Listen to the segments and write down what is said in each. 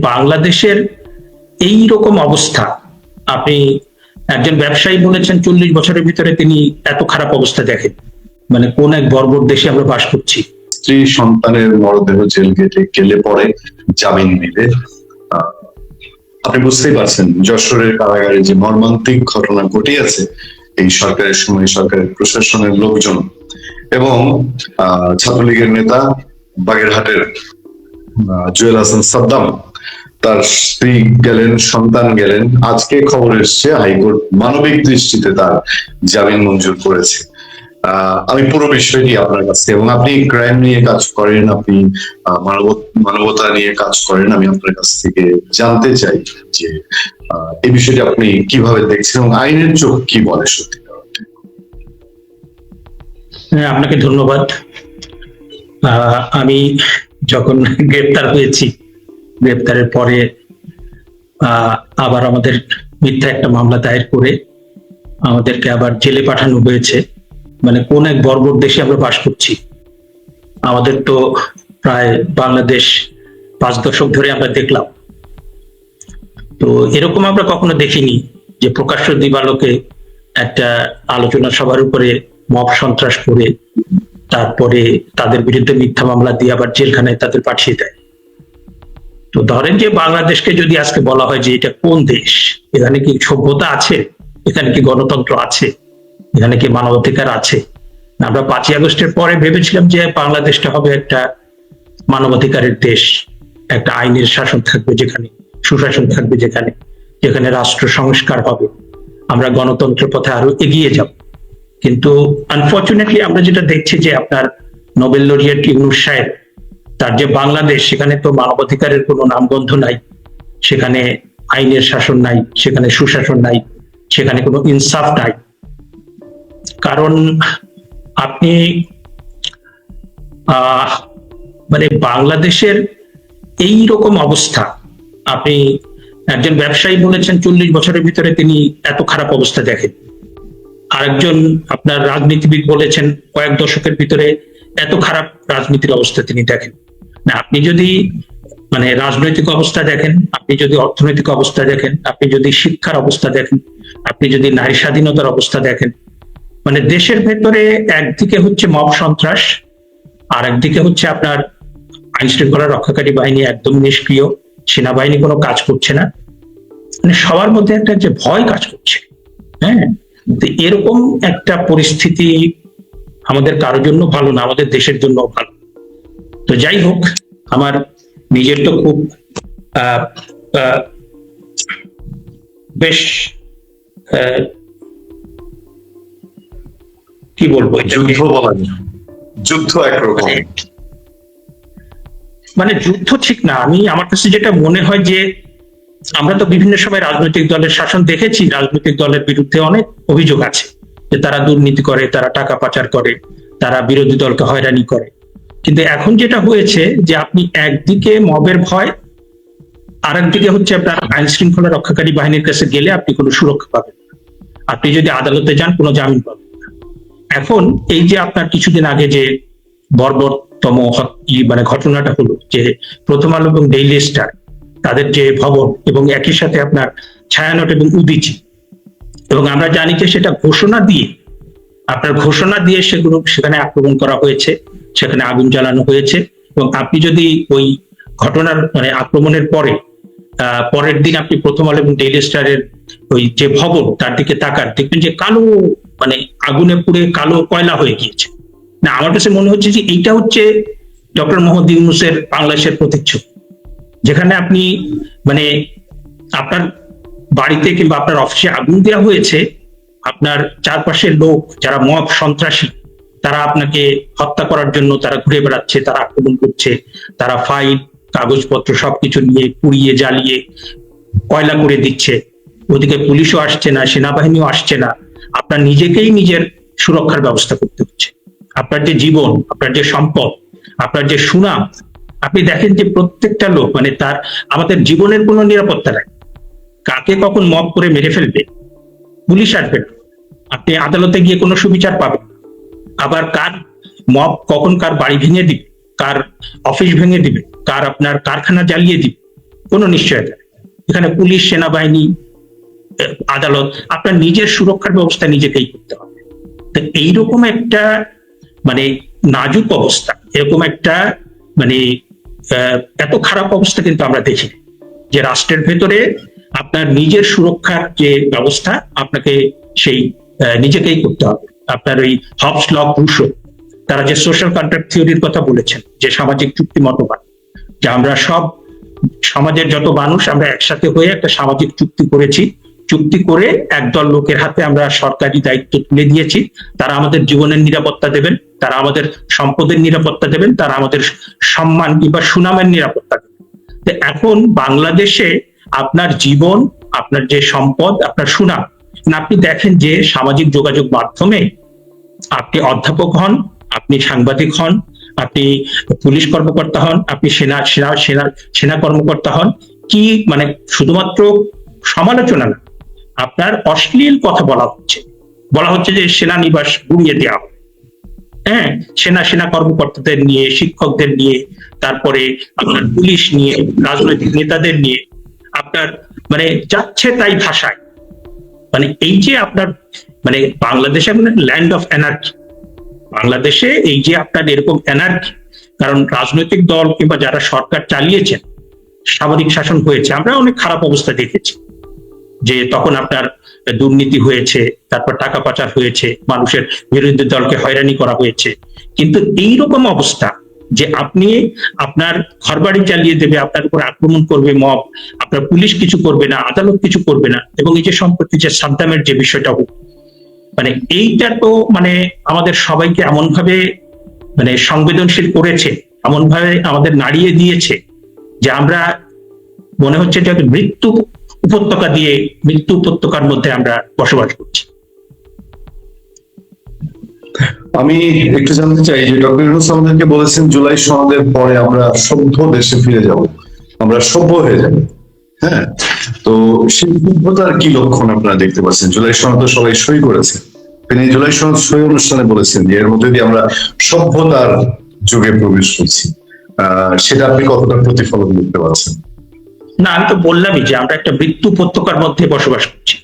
বাংলাদেশের এই রকম অবস্থা। আপনি একজন ব্যবসায়ী বলেছেন চল্লিশ বছরের ভিতরে তিনি এত খারাপ অবস্থা দেখেন। মানে কোন এক বর্বর দেশে আমরা বাস করছি। স্ত্রী সন্তানের মরদেহ জেল গেটে গেলে পরে জামিন আহ, আপনি বুঝতেই পারছেন যশোরের কারাগারে যে মর্মান্তিক ঘটনা ঘটিয়েছে এই সরকারের সময় সরকারের প্রশাসনের লোকজন এবং ছাত্রলীগের নেতা বাগেরহাটের জুয়েল হাসান সাদ্দাম তার স্ত্রী গেলেন সন্তান গেলেন। আজকে খবর এসছে হাইকোর্ট মানবিক দৃষ্টিতে তার জামিন মঞ্জুর করেছে। আমি পুরো বিষয়টি আপনার কাছে এবং আপনি ক্রাইম নিয়ে কাজ করেন আপনি মানবতা নিয়ে কাজ করেন আমি আপনার কাছ থেকে জানতে চাই যে এই বিষয়টি আপনি কীভাবে দেখছেন এবং আইনের চোখ কি বলে সত্যি হ্যাঁ, আপনাকে ধন্যবাদ। আমি যখন গ্রেপ্তার হয়েছি গ্রেপ্তারের পরে আবার আমাদের মিথ্যা একটা মামলা দায়ের করে আমাদেরকে আবার জেলে পাঠানো হয়েছে। মানে কোন এক বর্বর দেশে আমরা বাস করছি। আমাদের তো প্রায় বাংলাদেশ পাঁচ দশক ধরে আমরা দেখলাম। তো এরকম আমরা কখনো দেখিনি যে প্রকাশ্য দিবালোকে একটা আলোচনা সভার উপরে মব সন্ত্রাস করে তারপরে তাদের বিরুদ্ধে মিথ্যা মামলা দিয়ে আবার জেলখানায় তাদের পাঠিয়ে দেয়। তো ধরেন যে বাংলাদেশকে যদি আজকে বলা হয় যে এটা কোন দেশ? এখানে কি সভ্যতা আছে? এখানে কি গণতন্ত্র আছে? এখানে কি মানবাধিকার আছে? আমরা পাঁচই আগস্টের পরে ভেবেছিলাম যে বাংলাদেশটা হবে একটা মানবাধিকারের দেশ, একটা আইনের শাসন থাকবে যেখানে, সুশাসন থাকবে যেখানে যেখানে রাষ্ট্র সংস্কার হবে। আমরা গণতন্ত্রের পথে আরও এগিয়ে যাব। কিন্তু আনফর্চুনেটলি আমরা যেটা দেখছি যে আপনার নোবেল লরিয়েট ইউনুস সাহেব তার যে বাংলাদেশ, সেখানে তো মানবাধিকারের কোনো নামগন্ধ নাই, সেখানে আইনের শাসন নাই, সেখানে সুশাসন নাই, সেখানে কোনো ইনসাফ নাই। কারণ আপনি মানে বাংলাদেশের এই রকম অবস্থা, আপনি একজন ব্যবসায়ী বলেছেন চল্লিশ বছরের ভিতরে তিনি এত খারাপ অবস্থা দেখেন। আরেকজন আপনার রাজনীতিবিদ বলেছেন কয়েক দশকের ভিতরে এত খারাপ রাজনীতির অবস্থা তিনি দেখেন। আপনি যদি মানে রাজনৈতিক অবস্থা দেখেন, আপনি যদি অর্থনৈতিক অবস্থা দেখেন, আপনি যদি শিক্ষার অবস্থা দেখেন, আপনি যদি নারী স্বাধীনতার অবস্থা দেখেন মানে দেশের ভেতরে একদিকে হচ্ছে মব সন্ত্রাস, আর একদিকে হচ্ছে আপনার আইন শৃঙ্খলা রক্ষাকারী বাহিনী একদম নিষ্ক্রিয়, সেনাবাহিনী কোনো কাজ করছে না। মানে সবার মধ্যে একটা যে ভয় কাজ করছে হ্যাঁ? এরকম একটা পরিস্থিতি আমাদের কারোর জন্য ভালো না, আমাদের দেশের জন্য ভালো। তো যাই হোক আমার নিজের তো খুব বেশ কি বলব যুদ্ধ বলা যুদ্ধ একরকম মানে যুদ্ধ ঠিক না। আমি আমার কাছে যেটা মনে হয় যে আমরা তো বিভিন্ন সময় রাজনৈতিক দলের শাসন দেখেছি রাজনৈতিক দলের বিরুদ্ধে অনেক অভিযোগ আছে যে তারা দুর্নীতি করে তারা টাকা পাচার করে তারা বিরোধী দলকে হয়রানি করে। কিন্তু এখন যেটা হয়েছে যে আপনি একদিকে মবের ভয় আর একদিকে হচ্ছে আপনার আইন শৃঙ্খলা রক্ষাকারী বাহিনীর কাছে গেলে আপনি কোনো সুরক্ষা পাবেন না। আপনি যদি আদালতে যান, কোনো জামিন পাবেন না। এখন এই যে আপনার কিছুদিন আগে যে বর্বরতম মানে ঘটনাটা হলো, যে প্রথম আলো এবং ডেইলি স্টার তাদের যে ভবন এবং একই সাথে আপনার ছায়ানট এবং উদিচি, এবং আমরা জানি যে সেটা ঘোষণা দিয়ে আপনার ঘোষণা দিয়ে সেগুলো সেখানে আক্রমণ করা হয়েছে, সেখানে আগুন জ্বালানো হয়েছে এবং আপনি যদি ওই ঘটনার মানে আক্রমণের পরে পরের দিন আপনি প্রথম আলো এবং ডেইলি স্টারের ওই যে ভবন, তার দিকে তাকান, দেখবেন যে কালো মানে আগুনে পুড়ে কালো কয়লা হয়ে গিয়েছে। না, আমার কাছে মনে হচ্ছে যে এইটা হচ্ছে ডক্টর মোহাম্মদ ইউনুসের বাংলাদেশের প্রতিচ্ছবি। যেখানে আপনি মানে আপনার বাড়িতে কিংবা আপনার অফিসে আগুন দেওয়া হয়েছে আপনার চারপাশের লোক, যারা মব সন্ত্রাসী, তারা আপনাকে হত্যা করার জন্য তারা ঘুরে বেড়াচ্ছে, তারা আক্রমণ করছে, তারা ফাইল, কাগজপত্র সবকিছু নিয়ে পুড়িয়ে জ্বালিয়ে কয়লা করে দিচ্ছে। ওদিকে পুলিশও আসছে না, সেনাবাহিনীও আসছে না। আপনার নিজেকেই নিজের সুরক্ষার ব্যবস্থা করতে হচ্ছে। আপনার যে জীবন, আপনার যে সম্পদ, আপনার যে সুনাম, আপনি দেখেন যে প্রত্যেকটা লোক মানে তার, আমাদের জীবনের কোনো নিরাপত্তা নাই। কাকে কখন মব করে মেরে ফেলবে? পুলিশ আসবে না। আপনি আদালতে গিয়ে কোনো সুবিচার পাবেন আবার কার মব কখন কার বাড়ি ভেঙে দিবে, কার অফিস ভেঙে দিবে, কার আপনার কারখানা জ্বালিয়ে দিবে, কোনো নিশ্চয়তা এখানে পুলিশ, সেনাবাহিনী আদালত, আপনার নিজের সুরক্ষার ব্যবস্থা নিজেকেই করতে হবে। তো এইরকম একটা মানে নাজুক অবস্থা, এরকম একটা মানে এত খারাপ অবস্থা কিন্তু আমরা দেখি যে রাষ্ট্রের ভেতরে আপনার নিজের সুরক্ষার যে ব্যবস্থা, আপনাকে সেই নিজেকেই করতে হবে। আপনার ওই হবস ল রুশো তারা যে সোশ্যাল কন্ট্রাক্ট থিওরির কথা বলেছেন, যে সামাজিক চুক্তি মতবাদ, যে আমরা সব সমাজের যত মানুষ, আমরা একসাথে হয়ে একটা সামাজিক চুক্তি করেছি। চুক্তি করে একদল লোকের হাতে আমরা সরকারি দায়িত্ব তুলে দিয়েছি। তারা আমাদের জীবনের নিরাপত্তা দেবেন, তারা আমাদের সম্পদের নিরাপত্তা দেবেন, তারা আমাদের সম্মান কিংবা সুনামের নিরাপত্তা দেবেন। তো এখন বাংলাদেশে আপনার জীবন, আপনার যে সম্পদ, আপনার সুনাম আপনি দেখেন যে সামাজিক যোগাযোগ মাধ্যমে আপনি অধ্যাপক হন, আপনি সাংবাদিক হন, আপনি পুলিশ কর্মকর্তা হন, আপনি সেনা সেনা সেনা সেনা কর্মকর্তা হন, কি মানে শুধুমাত্র সমালোচনা না, আপনার অশ্লীল কথা বলা হচ্ছে বলা হচ্ছে যে সেনানিবাস গুড়িয়ে দেওয়া হবে। হ্যাঁ সেনা সেনা কর্মকর্তাদের নিয়ে, শিক্ষকদের নিয়ে, তারপরে আপনার পুলিশ নিয়ে, রাজনৈতিক নেতাদের নিয়ে, আপনার মানে যাচ্ছে তাই ভাষায় মানে এই যে আপনার মানে বাংলাদেশে ল্যান্ড অফ এনার্জি বাংলাদেশে এই যে আপনার এরকম এনার্জি কারণ রাজনৈতিক দল কিংবা যারা সরকার চালিয়েছেন, সামরিক শাসন হয়েছে, আমরা অনেক খারাপ অবস্থা দেখেছি। যে তখন আপনার দুর্নীতি হয়েছে, তারপর টাকা পাচার হয়েছে, মানুষের বিরোধী দলকে হয়রানি করা হয়েছে। কিন্তু এই রকম অবস্থা যে আপনি আপনার ঘরবাড়ি চালিয়ে দেবে আপনার উপর আক্রমণ করবে মব আপনার পুলিশ কিছু করবে না আদালত কিছু করবে না এবং এই যে সম্প্রতি যে সাদ্দামের যে বিষয়টা হলো, মানে এইটা তো মানে আমাদের সবাইকে এমন ভাবে মানে সংবেদনশীল করেছে এমন ভাবে আমাদের নাড়িয়ে দিয়েছে যে আমরা মনে হচ্ছে যে মৃত্যু উপত্যকা দিয়ে মৃত্যু উপত্যকার মধ্যে আমরা বসবাস করছি। আমি একটু জানতে চাই যে ডক্টর ইউনুস আমাদেরকে বলেছেন, জুলাই সনদের পরে আমরা সভ্য দেশে ফিরে যাব। আমরা সভ্য হয়ে যাব। হ্যাঁ? তো সেই সভ্যতার কি লক্ষণ আপনারা দেখতে পাচ্ছেন? জুলাই সনদ সবাই সই করেছে। তিনি জুলাই সনদ সই অনুষ্ঠানে বলেছেন যে, এর মধ্যে দিয়ে আমরা সভ্যতার যুগে প্রবেশ করছি। সেটা আপনি কতটা প্রতিফলন দেখতে পাচ্ছেন? না, আমি তো বললামই যে আমরা একটা মৃত্যু উপত্যকার মধ্যে বসবাস করছি।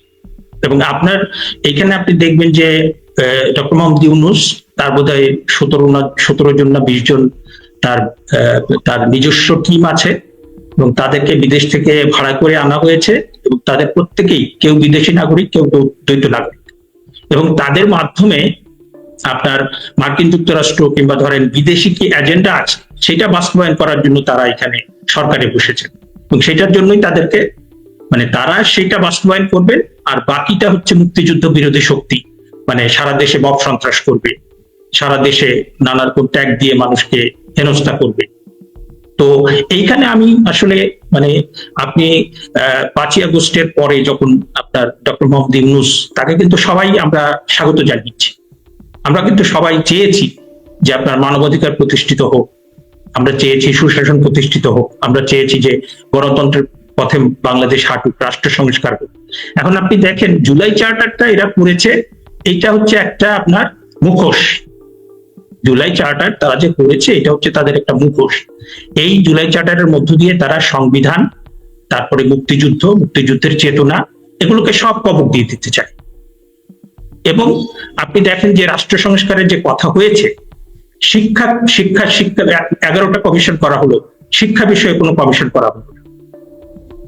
এবং আপনার, এখানে আপনি দেখবেন যে ডক্টর মোহাম্মদ ইউনুস, তার বোধ হয় সতেরো না, সতেরো জন না বিশ জন তার তার নিজস্ব টিম আছে এবং তাদেরকে বিদেশ থেকে ভাড়া করে আনা হয়েছে এবং তাদের প্রত্যেকেই কেউ বিদেশি নাগরিক, কেউ কেউ দ্বৈত নাগরিক। এবং তাদের মাধ্যমে আপনার মার্কিন যুক্তরাষ্ট্র কিংবা ধরেন বিদেশি কি এজেন্ডা আছে, সেটা বাস্তবায়ন করার জন্য তারা এখানে সরকারে বসেছে। এবং সেটার জন্যই তাদেরকে মানে তারা সেটা বাস্তবায়ন করবেন, আর বাকিটা হচ্ছে মুক্তিযুদ্ধ বিরোধী শক্তি। মানে সারা দেশে মব সন্ত্রাস করবে। সারা দেশে নানা রকম ট্যাগ দিয়ে মানুষকে হেনস্থা করবে। তো এইখানে আমি আসলে মানে আপনি পাঁচই আগস্টের পরে যখন আপনার ডক্টর মোহাম্মদ ইউনুস, তাকে কিন্তু সবাই আমরা স্বাগত জানিয়েছি। আমরা কিন্তু সবাই চেয়েছি যে আপনার মানবাধিকার প্রতিষ্ঠিত হোক। আমরা চেয়েছি সুশাসন প্রতিষ্ঠিত হোক। আমরা চেয়েছি যে গণতন্ত্রের পথে বাংলাদেশ হাঁটুক, রাষ্ট্র সংস্কার হোক। এখন আপনি দেখেন, জুলাই চার্টারটা এরা করেছে এইটা হচ্ছে একটা আপনার মুখোশ। জুলাই চার্টার তারা যে করেছে, এটা হচ্ছে তাদের একটা মুখোশ। এই জুলাই চার্টারের মধ্য দিয়ে তারা সংবিধান, তারপরে মুক্তিযুদ্ধ, মুক্তিযুদ্ধের চেতনা, এগুলোকে সব কবক দিয়ে দিতে চায়। এবং আপনি দেখেন যে রাষ্ট্র সংস্কারের যে কথা হয়েছে, শিক্ষা শিক্ষা শিক্ষা, এগারোটা কমিশন করা হলো, শিক্ষা বিষয়ে কোনো কমিশন করা হলো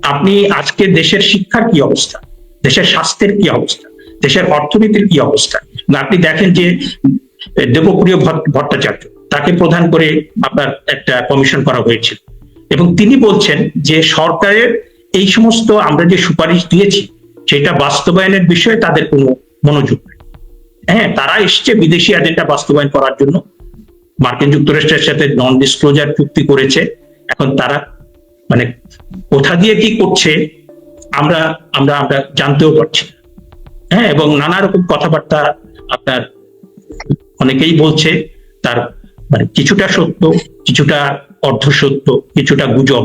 আপনি আজকে দেশের শিক্ষার কি অবস্থা? দেশের স্বাস্থ্যের কি অবস্থা? দেশের অর্থনীতির কি অবস্থা? আপনি দেখেন যে দেবপ্রিয় ভট্টাচার্য, তাকে প্রধান করে আপনার একটা কমিশন করা হয়েছিল। এবং তিনি বলছেন যে সরকারের এই সমস্ত আমরা যে সুপারিশ দিয়েছি, সেটা বাস্তবায়নের বিষয়ে তাদের কোনো মনোযোগ নেই। হ্যাঁ তারা এসছে বিদেশি এজেন্ডা বাস্তবায়ন করার জন্য। মার্কিন যুক্তরাষ্ট্রের সাথে নন ডিসক্লোজার চুক্তি করেছে। এখন তারা মানে কোথা দিয়ে কি করছে, আমরা আমরা আমরা জানতেও পারছি না। হ্যাঁ এবং নানা রকম কথাবার্তা আপনার অনেকেই বলছে, তার মানে কিছুটা সত্য, কিছুটা অর্ধ সত্য কিছুটা গুজব।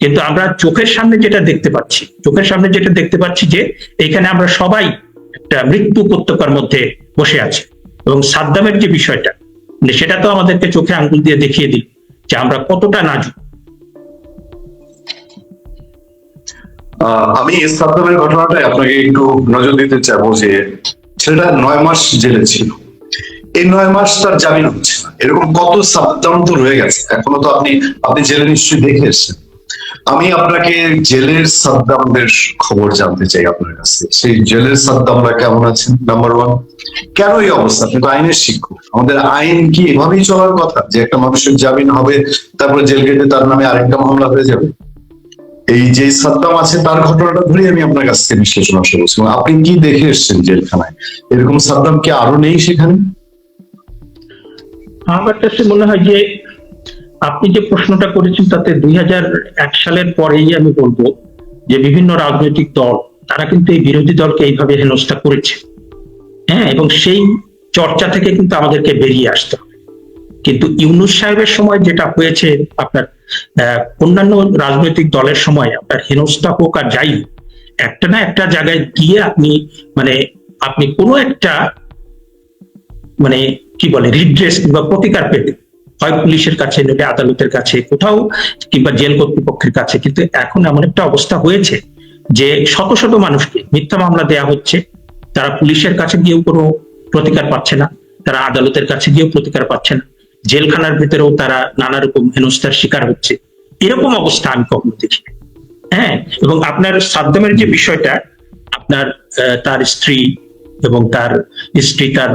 কিন্তু আমরা চোখের সামনে যেটা দেখতে পাচ্ছি, চোখের সামনে যেটা দেখতে পাচ্ছি যে, এখানে আমরা সবাই একটা মৃত্যু উপত্যকার মধ্যে বসে আছি। এবং সাদ্দামের যে বিষয়টা মানে সেটা তো আমাদেরকে চোখে আঙ্গুল দিয়ে দেখিয়ে দিল যে আমরা কতটা নাজুক। আমি সাদ্দামের ঘটনাটাই আপনাকে একটু নজর দিতে চাইব যে ছেলেটা নয় মাস জেলে ছিল। এই নয় মাস তার জামিন হচ্ছে না। এরকম কত সাদ্দাম তো রয়ে গেছে। এখনও তো আপনি আপনি জেলে নিশ্চয়ই দেখে এসেছেন। আমি আপনাকে জেলের সাদ্দামদের খবর জানতে চাই আপনার কাছে। সেই জেলের সাদ্দামরা কেমন আছেন? নাম্বার ওয়ান কেন এই অবস্থা? আপনি তো আইনের শিক্ষক। আমাদের আইন কি এভাবেই চলার কথা? যে একটা মানুষের জামিন হবে, তারপরে জেল গেটে তার নামে আরেকটা মামলা হয়ে যাবে? এই যে সাদ্দাম আছে, তার ঘটনাটা ধরে আমি আপনার কাছ থেকে বিশ্লেষণ আসা করছি। আপনি কি দেখে এসেছেন জেলখানায়? এরকম সাদ্দাম কি আরও নেই সেখানে? আমার কাছে মনে হয় যে আপনি যে প্রশ্নটা করেছেন তাতে দুই এক সালের পরেই আমি বলব যে বিভিন্ন রাজনৈতিক দল, তারা কিন্তু এই বিরোধী দলকে এইভাবে হেনস্থা করেছে। হ্যাঁ এবং সেই চর্চা থেকে কিন্তু আমাদেরকে বেরিয়ে আসতে হবে। কিন্তু ইউনুস সাহেবের সময় যেটা হয়েছে, আপনার অন্যান্য রাজনৈতিক দলের সময় আপনার হেনস্থা হোক আর যাই একটা না একটা জায়গায় গিয়ে আপনি মানে আপনি কোনো একটা মানে কি বলে রিড্রেস কিংবা প্রতিকার পেতে, হয় পুলিশের কাছে নইলে আদালতের কাছে, কোথাও কিংবা জেল কর্তৃপক্ষের কাছে, কিন্তু এখন এমন একটা অবস্থা হয়েছে যে শত শত মানুষকে মিথ্যা মামলা দেয়া হচ্ছে, তারা পুলিশের কাছে গিয়েও কোনো প্রতিকার পাচ্ছে না, তারা আদালতের কাছে গিয়েও প্রতিকার পাচ্ছে না। জেলখানার ভিতরেও তারা নানা রকম হেনস্থার শিকার হচ্ছে। এরকম অবস্থা আমি কখনো দেখি হ্যাঁ এবং আপনার সাদ্দামের যে বিষয়টা, আপনার তার স্ত্রী এবং তার স্ত্রী তার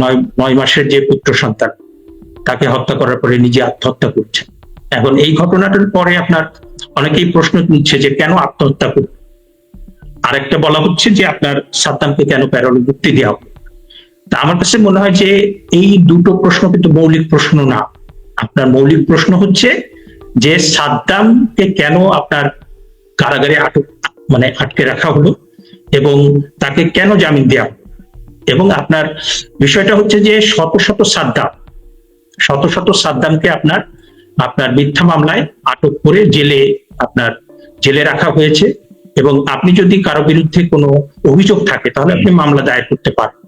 নয় নয় মাসের যে পুত্র সন্তান, তাকে হত্যা করার পরে নিজে আত্মহত্যা করছে এখন এই ঘটনাটার পরে আপনার অনেকেই প্রশ্ন তুলছে যে কেন আত্মহত্যা করল আরেকটা বলা হচ্ছে যে আপনার সাদ্দামকে কেন প্যারোল মুক্তি দেওয়া হলো? তা আমার কাছে মনে হয় যে এই দুটো প্রশ্ন কিন্তু মৌলিক প্রশ্ন না। আপনার মৌলিক প্রশ্ন হচ্ছে যে সাদ্দামকে কেন আপনার কারাগারে আটক মানে আটকে রাখা হলো এবং তাকে কেন জামিন দেওয়া এবং আপনার বিষয়টা হচ্ছে যে শত শত সাদ্দাম, শত শত সাদ্দামকে আপনার আপনার মিথ্যা মামলায় আটক করে জেলে, আপনার জেলে রাখা হয়েছে এবং আপনি যদি কারও বিরুদ্ধে কোনো অভিযোগ থাকে, তাহলে আপনি মামলা দায়ের করতে পারেন।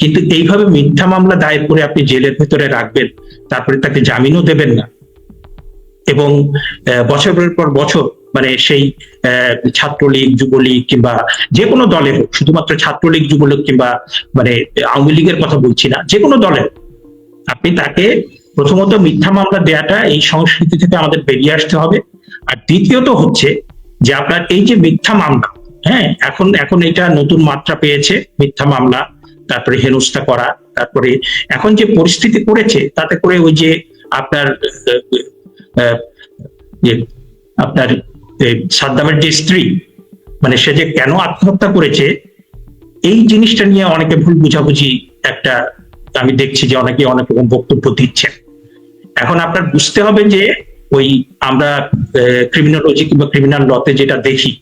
কিন্তু এইভাবে মিথ্যা মামলা দায়ের করে আপনি জেলের ভেতরে রাখবেন, তারপরে তাকে জামিনও দেবেন না। এবং বছরের পর বছর মানে সেই ছাত্রলীগ, যুবলীগ কিংবা যে কোনো দলের হোক, শুধুমাত্র ছাত্রলীগ, যুবলীগ কিংবা মানে আওয়ামী লীগের কথা বলছি না, যে কোনো দলের আপনি তাকে প্রথমত মিথ্যা মামলা দেয়াটা এই সংস্কৃতি থেকে আমাদের বেরিয়ে আসতে হবে। আর দ্বিতীয়ত হচ্ছে যে আপনার এই যে মিথ্যা মামলা হ্যাঁ এখন এখন এটা নতুন মাত্রা পেয়েছে মিথ্যা মামলা। তারপরে হেনস্থা করা, তারপরে এখন যে পরিস্থিতি করেছে, তাতে করে ওই যে আপনার আপনার সাদ্দামের যে স্ত্রী মানে সে যে কেন আত্মহত্যা করেছে, এই জিনিসটা নিয়ে অনেকে ভুল বুঝাবুঝি একটা আমি দেখছি যে অনেকে অনেক রকম বক্তব্য দিচ্ছেন। এখন আপনার বুঝতে হবে যে ওই আমরা ক্রিমিনোলজি কিংবা ক্রিমিনাল লতে যেটা দেখি,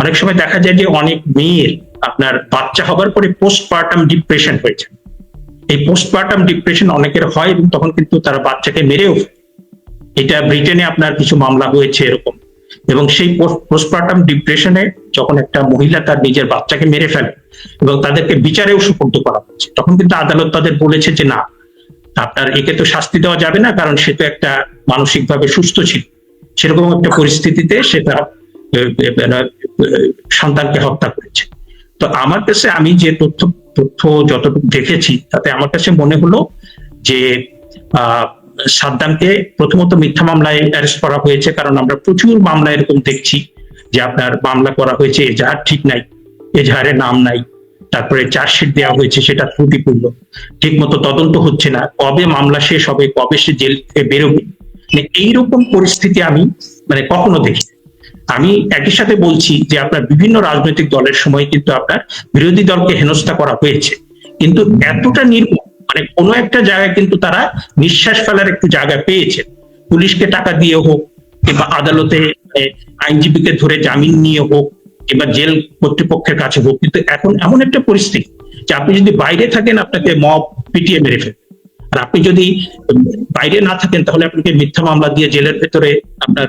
অনেক সময় দেখা যায় যে অনেক মেয়ের আপনার বাচ্চা হবার পরে পোস্টপার্টাম ডিপ্রেশন হয়েছে। এই পোস্টপার্টাম ডিপ্রেশন অনেকের হয় এবং তখন কিন্তু তারা বাচ্চাকে মেরেও এটা ব্রিটেনে আপনার কিছু মামলা হয়েছে এরকম। এবং সেই পোস্টপার্টাম ডিপ্রেশনে যখন একটা মহিলা তার নিজের বাচ্চাকে মেরে ফেলে এবং তাদেরকে বিচারেও সুপর্দ করা হচ্ছে, তখন কিন্তু আদালত তাদের বলেছে যে না, আপনার একে তো শাস্তি দেওয়া যাবে না, কারণ সে তো একটা মানসিকভাবে সুস্থ ছিল। সেরকম একটা পরিস্থিতিতে সে তার সন্তানকে হত্যা করেছে। তো আমার কাছে আমি যে তথ্য তথ্য যতটুকু দেখেছি, তাতে আমার কাছে মনে হলো যে সাদ্দামকে প্রথমত মিথ্যা মামলায় অ্যারেস্ট করা হয়েছে, কারণ আমরা প্রচুর মামলা এরকম দেখছি যে আপনার মামলা করা হয়েছে, এজাহার ঠিক নাই এজাহারের নাম নাই, তারপরে চার্জশিট দেওয়া হয়েছে, সেটা ত্রুটিপূর্ণ ঠিক মতো তদন্ত হচ্ছে না, কবে মামলা শেষ হবে, কবে সে জেল থেকে বেরোবে? মানে এইরকম পরিস্থিতি আমি মানে কখনো দেখি আমি একই সাথে বলছি যে আপনার বিভিন্ন রাজনৈতিক দলের সময় কিন্তু আপনার বিরোধী দলকে হেনস্থা করা হয়েছে। কিন্তু এতটা নির্মম মানে কোনো একটা জায়গায় কিন্তু তারা নিঃশ্বাস ফেলার একটু জায়গা পেয়েছে। পুলিশকে টাকা দিয়ে হোক, কিংবা আদালতে আইনজীবীকে ধরে জামিন নিয়ে হোক, কিংবা জেল কর্তৃপক্ষের কাছে হোক, কিন্তু এখন এমন একটা পরিস্থিতি যে আপনি যদি বাইরে থাকেন, আপনাকে মব, পিটিয়ে মেরে ফেলবে। আর আপনি যদি বাইরে না থাকেন, তাহলে আপনাকে মিথ্যা মামলা দিয়ে জেলের ভেতরে, আপনার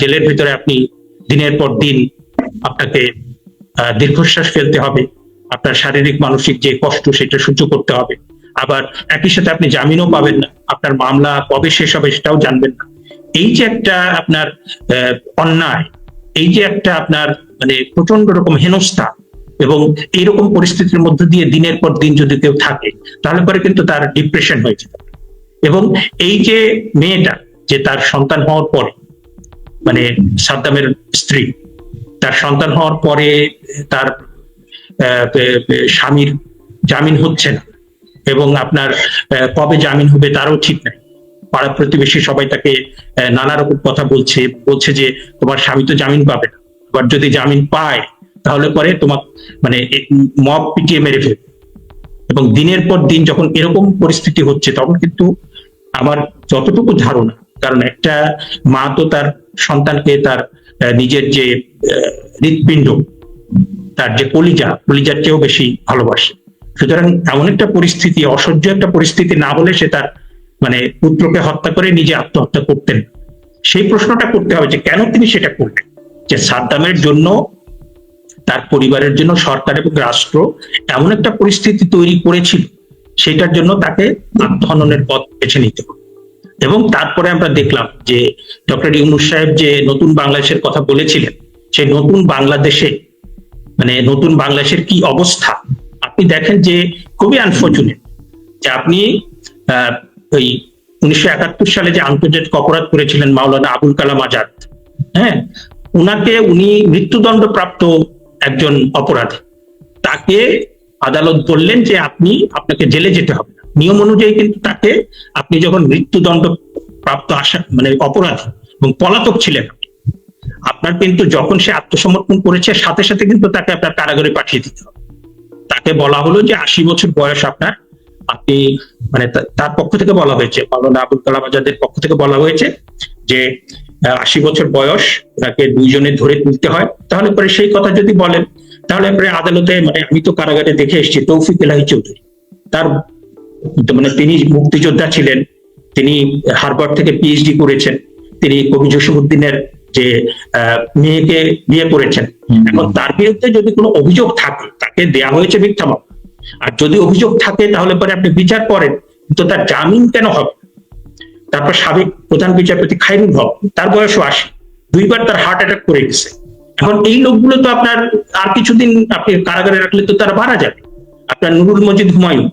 জেলের ভেতরে আপনি দিনের পর দিন আপনাকে দীর্ঘশ্বাস ফেলতে হবে। আপনার শারীরিক, মানসিক যে কষ্ট, সেটা সহ্য করতে হবে। আবার একই সাথে আপনি জামিনও পাবেন না। আপনার মামলা কবে শেষ হবে সেটাও জানবেন না। এই যে একটা আপনার অন্যায়, এই যে একটা আপনার মানে প্রচণ্ড রকম হেনস্থা এবং এইরকম পরিস্থিতির মধ্যে দিয়ে দিনের পর দিন যদি কেউ থাকে, তাহলে পরে কিন্তু তার ডিপ্রেশন হয়ে যেতে এবং এই যে মেয়েটা, যে তার সন্তান হওয়ার পরে মানে সাদ্দামের স্ত্রী। তার সন্তান হওয়ার পরে তার স্বামীর জামিন হচ্ছে না এবং আপনার কবে জামিন হবে তারও ঠিক নাই। পাড়া প্রতিবেশী সবাই তাকে নানা রকম কথা বলছে বলছে যে তোমার স্বামী তো জামিন পাবে না। আবার যদি জামিন পায়, তাহলে পরে তোমার মানে মব পিটিয়ে মেরে ফেলবে। এবং দিনের পর দিন যখন এরকম পরিস্থিতি হচ্ছে, তখন কিন্তু আমার যতটুকু ধারণা কারণ একটা মা তো তার সন্তানকে তার নিজের যে হৃৎপিণ্ড, তার যে কলিজা, কলিজার চেয়েও বেশি ভালোবাসে। সুতরাং এমন একটা পরিস্থিতি, অসহ্য একটা পরিস্থিতি না হলে সে তার মানে পুত্রকে হত্যা করে নিজে আত্মহত্যা করতেন। সেই প্রশ্নটা করতে হবে যে কেন তিনি সেটা করলেন? যে সাদ্দামের জন্য, তার পরিবারের জন্য, সরকার এবং রাষ্ট্র এমন একটা পরিস্থিতি তৈরি করেছিল, সেটার জন্য তাকে আত্মহননের পথ বেছে নিতে হবে। এবং তারপরে আমরা দেখলাম যে ডক্টর ইউনুস সাহেব যে নতুন বাংলাদেশের কথা বলেছিলেন সেই নতুন বাংলাদেশে মানে নতুন বাংলাদেশের কি অবস্থা? আপনি দেখেন যে খুবই আনফর্চুনেট যে আপনি ওই উনিশশো একাত্তর সালে যে আন্তর্জাতিক অপরাধ করেছিলেন মাওলানা আবুল কালাম আজাদ হ্যাঁ? উনাকে উনি মৃত্যুদণ্ড প্রাপ্ত একজন অপরাধী। তাকে আদালত বললেন যে আপনি, আপনাকে জেলে যেতে হবে। নিয়ম অনুযায়ী কিন্তু তাকে আপনি যখন মৃত্যুদণ্ড প্রাপ্ত আসা মানে অপরাধী এবং পলাতক ছিলেন, আপনার কিন্তু যখন সে আত্মসমর্পণ করেছে, সাথে সাথে কিন্তু তাকে আপনার কারাগারে পাঠিয়ে দিতে হবে। তাকে বলা হলো যে আশি বছর বয়স আপনার। আপনি মানে তার পক্ষ থেকে বলা হয়েছে, মাওলানা আবুল কালাম আজাদের পক্ষ থেকে বলা হয়েছে যে আশি বছর বয়স ওনাকে দুইজনে ধরে তুলতে হয়। তাহলে পরে সেই কথা যদি বলেন, তাহলে আদালতে মানে আমি তো কারাগারে দেখে এসেছি, তৌফিক এলাহি চৌধুরী। তার মানে তিনি মুক্তিযোদ্ধা ছিলেন তিনি হারবার্ড থেকে পিএইচডি করেছেন তিনি কবি জসিমুদ্দিনের যে মেয়েকে বিয়ে করেছেন। এখন তার বিরুদ্ধে যদি কোনো অভিযোগ থাকে তাকে দেয়া হয়েছে মিথ্যা মামলা। আর যদি অভিযোগ থাকে তাহলে পরে আপনি বিচার করেন তো তার জামিন কেন হবে? তারপর সাবেক প্রধান বিচারপতি খাইরুল হক তার বয়সও আশি দুইবার তার হার্ট অ্যাটাক করে গেছে। এখন এই লোকগুলো তো আপনার আর কিছুদিন আপনি কারাগারে রাখলে তো তারা মারা যাবে। আপনার নুরুল মজিদ হুমায়ুন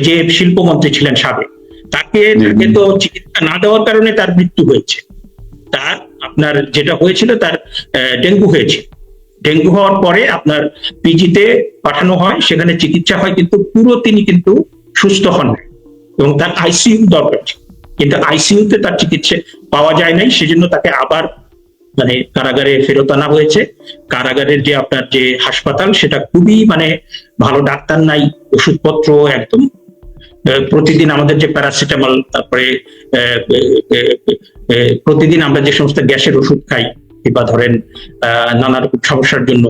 যে শিল্পমন্ত্রী ছিলেন সাবেক তাকে তাকে তো চিকিৎসা না দেওয়ার কারণে তার মৃত্যু হয়েছে তার আপনার যেটা হয়েছিল তার ডেঙ্গু হয়েছে ডেঙ্গু হওয়ার পরে আপনার পিজিতে পাঠানো হয় সেখানে চিকিৎসা হয় কিন্তু পুরো তিনি কিন্তু সুস্থ হন। এবং তার আইসিইউ দরকার ছিল। কিন্তু আইসিইউতে তার চিকিৎসা পাওয়া যায় নাই সেজন্য তাকে আবার মানে কারাগারে ফেরত আনা হয়েছে কারাগারের যে আপনার যে হাসপাতাল সেটা খুবই মানে ভালো ডাক্তার নাই ওষুধপত্র একদম প্রতিদিন আমাদের যে প্যারাসিটামল তারপরে প্রতিদিন আমরা যে সমস্ত গ্যাসের ওষুধ খাই, কিংবা ধরেন নানা রকম সমস্যার জন্য,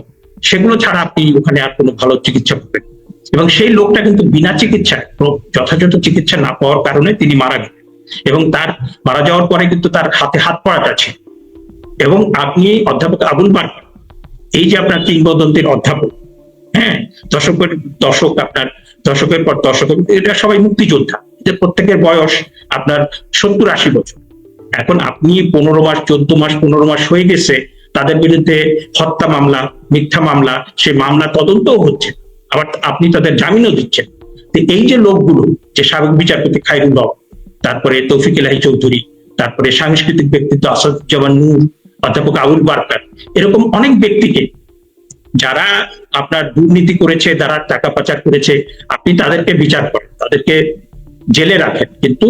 সেগুলো ছাড়া আপনি ওখানে আর কোনো ভালো চিকিৎসা পাবেন না। এবং সেই লোকটা কিন্তু বিনা চিকিৎসায় যথাযথ চিকিৎসা না পাওয়ার কারণে তিনি মারা গেলেন এবং তার, মারা যাওয়ার পরে কিন্তু তার হাতে হাত পড়াটা ছিল এবং আপনি অধ্যাপক আবুল বার্ক এই যে আপনার কিংবদন্তির অধ্যাপক হ্যাঁ দশকের দশক আপনার দশকের পর দশক এটা সবাই মুক্তিযোদ্ধা। প্রত্যেকের বয়স আপনার সত্তর আশি বছর। এখন আপনি পনেরো মাস, চোদ্দ মাস, পনেরো মাস হয়ে গেছে, তাদের বিরুদ্ধে হত্যা মামলা, মিথ্যা মামলা, সেই মামলা তদন্তও হচ্ছে আবার আপনি তাদের জামিনও দিচ্ছেন। এই যে লোকগুলো, যে সাবেক বিচারপতি খাইরুল হক, তারপরে তৌফিক এলাহি চৌধুরী, তারপরে সাংস্কৃতিক ব্যক্তিত্ব আসাদুজ্জামান নূর, অধ্যাপক আবুল বারকার এরকম অনেক ব্যক্তিকে যারা আপনার দুর্নীতি করেছে, যারা টাকা পাচার করেছে, আপনি তাদেরকে বিচার করেন, তাদেরকে জেলে রাখেন। কিন্তু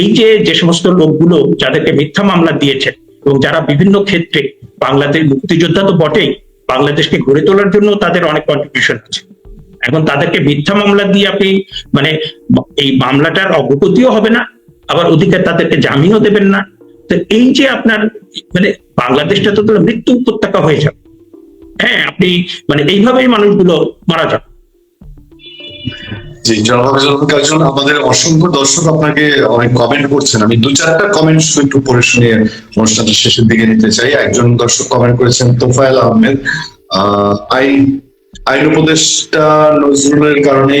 এই যে যে সমস্ত লোকগুলো যাদেরকে মিথ্যা মামলা দিয়েছেন এবং যারা বিভিন্ন ক্ষেত্রে বাংলাদেশ মুক্তিযোদ্ধা তো বটেই, বাংলাদেশকে গড়ে তোলার জন্য তাদের অনেক কন্ট্রিবিউশন আছে। এখন তাদেরকে মিথ্যা মামলা দিয়ে আপনি মানে এই মামলাটার অগ্রগতিও হবে না, আবার ওদিকে তাদেরকে জামিনও দেবেন না। তো এই যে আপনার মানে বাংলাদেশটা তো মৃত্যু উপত্যকা হয়ে যাবে। হ্যাঁ আপনি মানে এইভাবেই মানুষগুলো মারা যাবে জি আমাদের অসংখ্য দর্শক আপনাকে অনেক কমেন্ট করছেন। আমি দু চারটা কমেন্ট একটু পড়ে শুনিয়ে অনুষ্ঠানটা শেষের দিকে নিতে চাই। একজন দর্শক কমেন্ট করেছেন তোফায়েল আহমেদ। আহ, আইন আইন উপদেষ্টা নজরুলের কারণে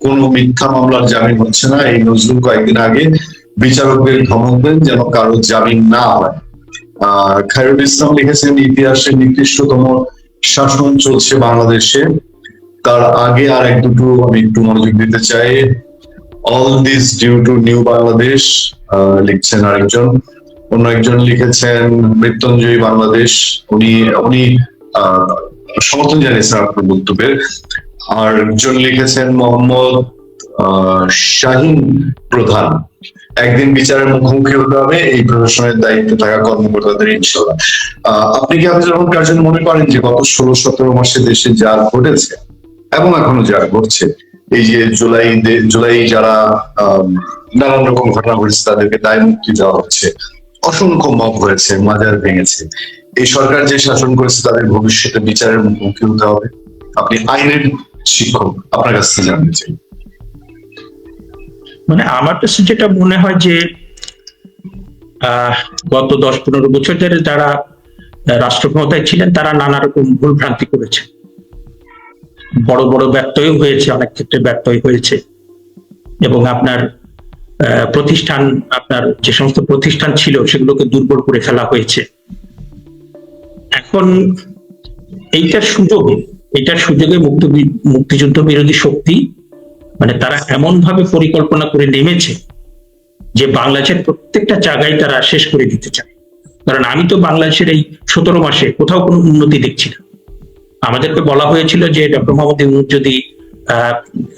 কোনো মিথ্যা মামলার জামিন হচ্ছে না। এই নজরুল কয়েকদিন আগে বিচারকদের ধমক দেন যেন কারও জামিন না হয়। আহ খায়রুল ইসলাম লিখেছেন ইতিহাসের নিকৃষ্টতম শাসন চলছে বাংলাদেশে। তার আগে আর এক দুটো আমি একটু মনোযোগ দিতে চাই। All this due to new Bangladesh লিখছেন আরেকজন। অন্য একজন লিখেছেন, মৃত্যুঞ্জয়ী বাংলাদেশ। উনি উনি সমর্থন জানিয়েছেন আপনার বক্তব্যের আর একজন লিখেছেন মোহাম্মদ শাহিন প্রধান। একদিন বিচারের মুখোমুখি হতে হবে, এই প্রশাসনের দায়িত্বে থাকা কর্মকর্তাদের ইনশাল্লাহ আপনি কি আব্দুল রহমান কার্জন মনে করেন যে গত ষোলো সতেরো মাসে দেশে যা ঘটেছে এবং এখনও যা ঘটছে, এই যে জুলাই জুলাই যারা নানান রকম ঘটনা ঘটেছে, তাদেরকে দায় মুক্তি দেওয়া হচ্ছে, অসংখ্য মব হয়েছে, মাজার ভেঙেছে। এই সরকার যে শাসন করেছে, তাদের ভবিষ্যতে বিচারের মুখোমুখি হতে হবে। আপনি আইনের শিক্ষক, আপনার কাছ থেকে জানতে চাই। মানে আমার কাছে যেটা মনে হয় যে গত দশ পনেরো বছর ধরে যারা রাষ্ট্র ক্ষমতায় ছিলেন, তারা নানা রকম ভুল ভ্রান্তি করেছে। বড় বড় ব্যত্যয় হয়েছে, অনেক ক্ষেত্রে ব্যত্যয় হয়েছে। এবং আপনার প্রতিষ্ঠান, আপনার যে সমস্ত প্রতিষ্ঠান ছিল, সেগুলোকে দুর্বল করে ফেলা হয়েছে। এখন এইটার সুযোগে এইটার সুযোগে মুক্তি মুক্তিযুদ্ধ বিরোধী শক্তি মানে তারা এমন ভাবে পরিকল্পনা করে নেমেছে যে বাংলাদেশের প্রত্যেকটা জায়গায় তারা শেষ করে দিতে চায়। কারণ আমি তো বাংলাদেশের এই সতেরো মাসে কোথাও কোনো উন্নতি দেখছি না। আমাদেরকে বলা হয়েছিল যে ডক্টর মোহাম্মদ ইউনুস যদি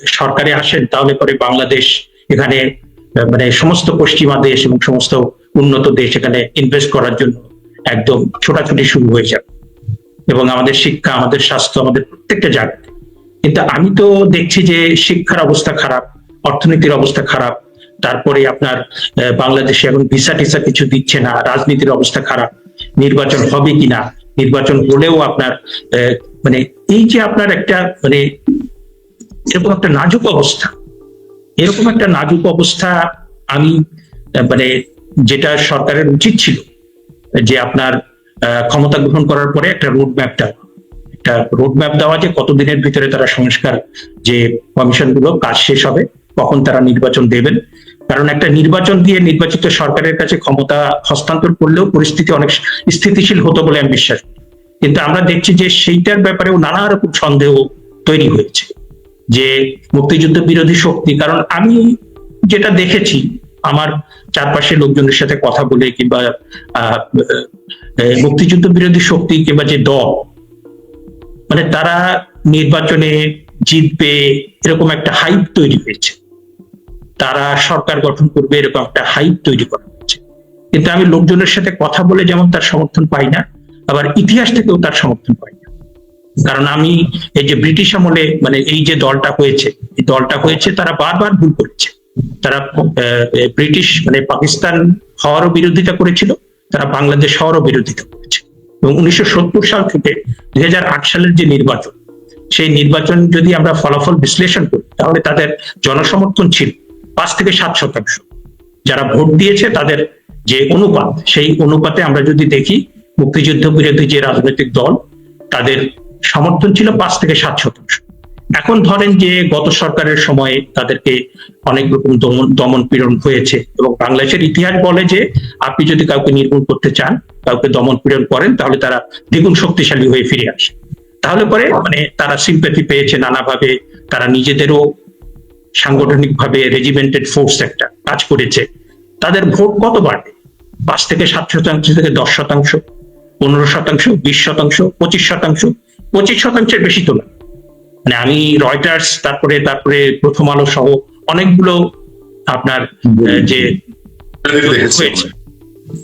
সরকারে আসেন তাহলে পরে বাংলাদেশ এখানে মানে সমস্ত পশ্চিমা দেশ এবং সমস্ত উন্নত দেশ এখানে ইনভেস্ট করার জন্য একদম ছোটাছুটি শুরু হয়ে যাবে। এবং আমাদের শিক্ষা, আমাদের স্বাস্থ্য, আমাদের প্রত্যেকটা জায়গায় কিন্তু আমি তো দেখছি যে শিক্ষার অবস্থা খারাপ, অর্থনীতির অবস্থা খারাপ, তারপরে আপনার বাংলাদেশে এখন ভিসা টিসা কিছু দিচ্ছে না, রাজনীতির অবস্থা খারাপ, নির্বাচন হবে কিনা, নির্বাচন হলেও আপনার মানে এই যে আপনার একটা মানে এরকম একটা নাজুক অবস্থা, এরকম একটা নাজুক অবস্থা আমি মানে যেটা সরকারের উচিত ছিল, যে আপনার ক্ষমতা গ্রহণ করার পরে একটা রোড ম্যাপ দেওয়া একটা রোড ম্যাপ দেওয়া যে কতদিনের ভিতরে তারা সংস্কার যে কমিশনগুলো কাজ শেষ হবে, কখন তারা নির্বাচন দেবেন। কারণ একটা নির্বাচন দিয়ে নির্বাচিত সরকারের কাছে ক্ষমতা হস্তান্তর করলেও পরিস্থিতি অনেক স্থিতিশীল হতো বলে আমি বিশ্বাস কিন্তু আমরা দেখছি যে সেইটার ব্যাপারেও নানা রকম সন্দেহ তৈরি হয়েছে, যে মুক্তিযুদ্ধ বিরোধী শক্তি। কারণ আমি যেটা দেখেছি, আমার চারপাশে লোকজনের সাথে কথা বলে কিংবা মুক্তিযুদ্ধ বিরোধী শক্তি কিংবা যে দল মানে তারা নির্বাচনে জিতবে, এরকম একটা হাইপ তৈরি হয়েছে। তারা সরকার গঠন করবে, এরকম একটা হাইপ তৈরি করা হয়েছে। কিন্তু আমি লোকজনের সাথে কথা বলে যেমন তার সমর্থন পাই না, আবার ইতিহাস থেকেও তার সমর্থন পাই না। কারণ আমি এই যে ব্রিটিশ আমলে মানে এই যে দলটা হয়েছে, এই দলটা হয়েছে, তারা বারবার ভুল করেছে। তারা ব্রিটিশ মানে পাকিস্তান হওয়ারও বিরোধিতা করেছিল, তারা বাংলাদেশ হওয়ারও বিরোধিতা এবং উনিশশো সত্তর সাল থেকে দুই হাজার আট সালের যে নির্বাচন, সেই নির্বাচন যদি আমরা ফলাফল বিশ্লেষণ করি, তাহলে তাদের জনসমর্থন ছিল পাঁচ থেকে সাত শতাংশ। যারা ভোট দিয়েছে তাদের যে অনুপাত, সেই অনুপাতে আমরা যদি দেখি, মুক্তিযুদ্ধ বিরোধী যে রাজনৈতিক দল, তাদের সমর্থন ছিল পাঁচ থেকে সাত শতাংশ। এখন ধরেন যে গত সরকারের সময়ে তাদেরকে অনেক রকম দমন দমন পীড়ন হয়েছে এবং বাংলাদেশের ইতিহাস বলে যে আপনি যদি কাউকে নির্মূল করতে চান, কাউকে দমন পীড়ন করেন, তাহলে তারা দ্বিগুণ শক্তিশালী হয়ে ফিরে আসে। তাহলে পরে মানে তারা সিম্প্যাথি পেয়েছে নানাভাবে, তারা নিজেদেরও সাংগঠনিক ভাবে রেজিমেন্টেড ফোর্স একটা কাজ করেছে। তাদের ভোট কত বাড়বে? পাঁচ থেকে সাত শতাংশ থেকে দশ শতাংশ, পনেরো শতাংশ, বিশ শতাংশ, পঁচিশ শতাংশ, পঁচিশ শতাংশের বেশি তো না। মানে আমি রয়টার্স তারপরে তারপরে প্রথম আলো সহ অনেকগুলো আপনার যে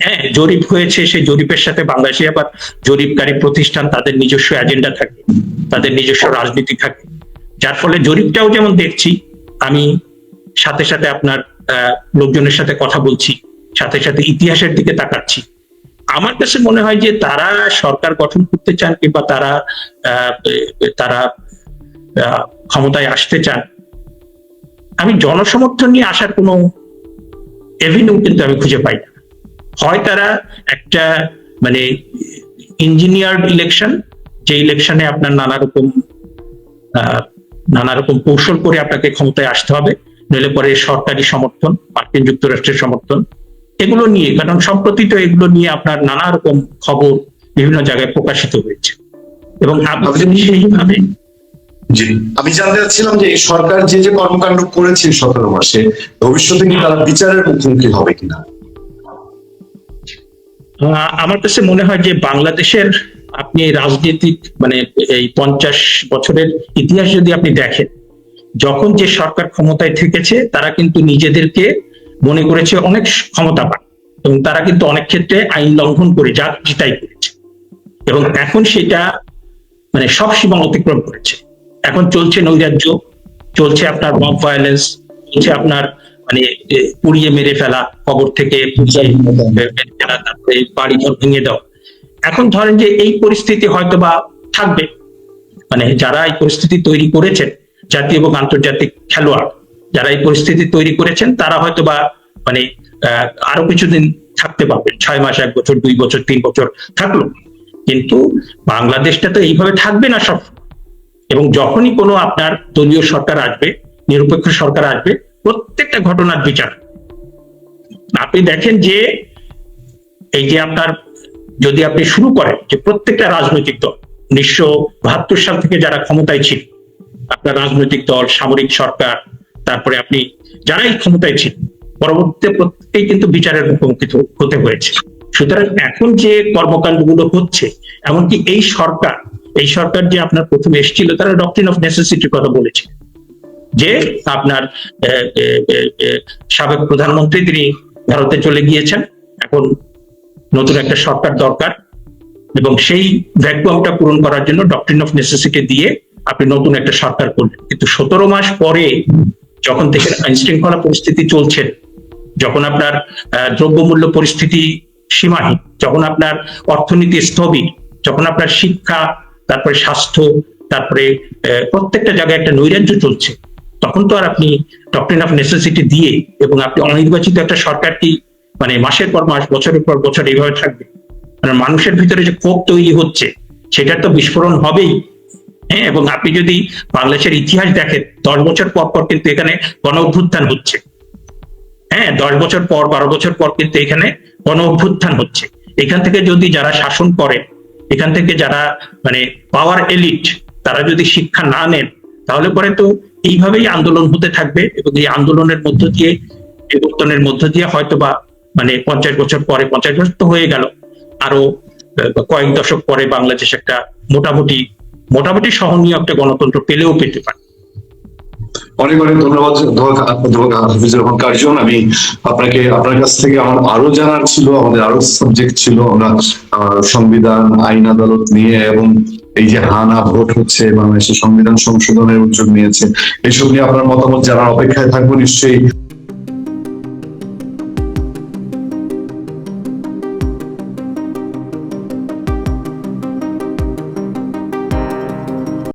হ্যাঁ জরিপ হয়েছে সেই জরিপের সাথে বাংলাদেশে আবার জরিপকারী প্রতিষ্ঠান তাদের নিজস্ব এজেন্ডা থাকে তাদের নিজস্ব রাজনীতি থাকে। যার ফলে জরিপটাও যেমন দেখছি আমি সাথে সাথে আপনার আহ, লোকজনের সাথে কথা বলছি সাথে সাথে ইতিহাসের দিকে তাকাচ্ছি। আমার কাছে মনে হয় যে তারা সরকার গঠন করতে চান কিংবা তারা আহ, তারা ক্ষমতায় আসতে চান। আমি জনসমর্থন নিয়ে আসার কোনো এভিনিউ কিন্তু আমি খুঁজে পাই না। হয় তারা একটা মানে ইঞ্জিনিয়ার্ড ইলেকশন যে ইলেকশনে আপনার নানা রকম নানা রকম কৌশল করে আপনাকে ক্ষমতায় আসতে হবে নইলে পরে সরকারি সমর্থন মার্কিন যুক্তরাষ্ট্রের সমর্থন এগুলো নিয়ে কারণ সম্প্রতি তো এগুলো নিয়ে আপনার নানা রকম খবর বিভিন্ন জায়গায় প্রকাশিত হয়েছে। এবং আপনি সেইভাবে জি। আমি জানতে চাচ্ছিলাম যে সরকার যে যে কর্মকাণ্ড করেছে সতেরো মাসে ভবিষ্যতে কি তারা বিচারের মুখোমুখি হবে কিনা? আমার কাছে মনে হয় যে বাংলাদেশের আপনি এই রাজনীতিক মানে এই পঞ্চাশ বছরের ইতিহাস যদি আপনি দেখেন যখন যে সরকার ক্ষমতায় থেকেছে তারা কিন্তু নিজেদেরকে মনে করেছে অনেক ক্ষমতা ক্ষমতাবান এবং তারা কিন্তু অনেক ক্ষেত্রে আইন লঙ্ঘন করে যা খুশি তাই করেছে। এবং এখন সেটা মানে সব সীমা অতিক্রম করেছে। এখন চলছে নৈরাজ্য, চলছে আপনার মব ভায়োলেন্স চলছে আপনার মানে পুড়িয়ে মেরে ফেলা, কবর থেকে বাড়ি ঘর ভেঙে দাও এখন ধরেন যে এই পরিস্থিতি হয়তো বা থাকবে। মানে যারা এই পরিস্থিতি তৈরি করেছেন, জাতীয় এবং আন্তর্জাতিক খেলোয়াড়, যারা এই পরিস্থিতি তৈরি করেছেন, তারা হয়তো বা মানে আরও কিছুদিন থাকতে পারবেন। ছয় মাস, এক বছর, দুই বছর, তিন বছর থাকল। কিন্তু বাংলাদেশটা তো এইভাবে থাকবে না সব। এবং যখনই কোনো আপনার দলীয় সরকার আসবে, নিরপেক্ষ সরকার আসবে, প্রত্যেকটা ঘটনার বিচার। আপনি দেখেন যে এই যে আপনার, যদি আপনি শুরু করেন যে প্রত্যেকটা রাজনৈতিক দল, উনিশশো বাহাত্তর সাল থেকে যারা ক্ষমতায় ছিল, আপনার রাজনৈতিক দল, সামরিক সরকার, তারপরে আপনি যারাই ক্ষমতায় ছিল, পরবর্তীতে প্রত্যেকেই কিন্তু বিচারের মুখোমুখি হতে হয়েছে। সুতরাং এখন যে কর্মকাণ্ডগুলো হচ্ছে, এমনকি এই সরকার এই সরকার যে আপনার প্রথমে এসেছিল, তারা ডক্ট্রিন অফ নেসেসিটির কথা বলেছে। যে আপনার সাবেক প্রধানমন্ত্রী তিনি ভারতে চলে গিয়েছেন। এখন নতুন একটা সরকার দরকার। এবং সেই ভ্যাকুয়ামটা পূরণ করার জন্য ডক্ট্রিন অফ নেসেসিটি দিয়ে আপনি নতুন একটা সরকার করলেন। কিন্তু সতেরো মাস পরে যখন থেকে আইন শৃঙ্খলা পরিস্থিতি চলছে, যখন আপনার দ্রব্যমূল্য পরিস্থিতি সীমাহীন, যখন আপনার অর্থনীতি স্থবির, যখন আপনার শিক্ষা তারপরে স্বাস্থ্য, তারপরে প্রত্যেকটা জায়গায় একটা নৈরাজ্য চলছে। তখন তো আর আপনি ডক্টরিন অফ নেসেসিটি দিয়ে এবং আপনি অনির্বাচিত একটা সরকারটি মানে মাসের পর মাস, বছরের পর বছর এইভাবে থাকবে। মানে মানুষের ভিতরে যে ক্ষোভ তৈরি হচ্ছে, সেটার তো বিস্ফোরণ হবেই। হ্যাঁ এবং আপনি যদি বাংলাদেশের ইতিহাস দেখেন, দশ বছর পর পর কিন্তু এখানে গণ অভ্যুত্থান হচ্ছে। হ্যাঁ দশ বছর পর, বারো বছর পর কিন্তু এখানে গণ অভ্যুত্থান হচ্ছে। এখান থেকে যদি যারা শাসন করে এখান থেকে যারা মানে পাওয়ার এলিট তারা যদি শিক্ষা না নেন, তাহলে পরে তো এইভাবেই আন্দোলন হতে থাকবে এবং এই আন্দোলনের মধ্য দিয়ে, বিবর্তনের মধ্য দিয়ে হয়তো বা মানে পঞ্চাশ বছর পরে, পঞ্চাশ বছর তো হয়ে গেল। আরও কয়েক দশক পরে বাংলাদেশ একটা মোটামুটি মোটামুটি সহনীয় একটা গণতন্ত্র পেলেও পেতে পারে। অনেক অনেক ধন্যবাদ হাফিজুর রহমান কার্জন। আমি আপনাকে, আপনার কাছ থেকে আমার আরও জানার ছিল, আমাদের আরও সাবজেক্ট ছিল, আমরা সংবিধান, আইন আদালত নিয়ে এবং এই যে হানা ভোট হচ্ছে, বাংলাদেশের সংবিধান সংশোধনের উদ্যোগ নিয়েছে এইসব নিয়ে আপনার মতামত জানার অপেক্ষায় থাকব নিশ্চয়ই।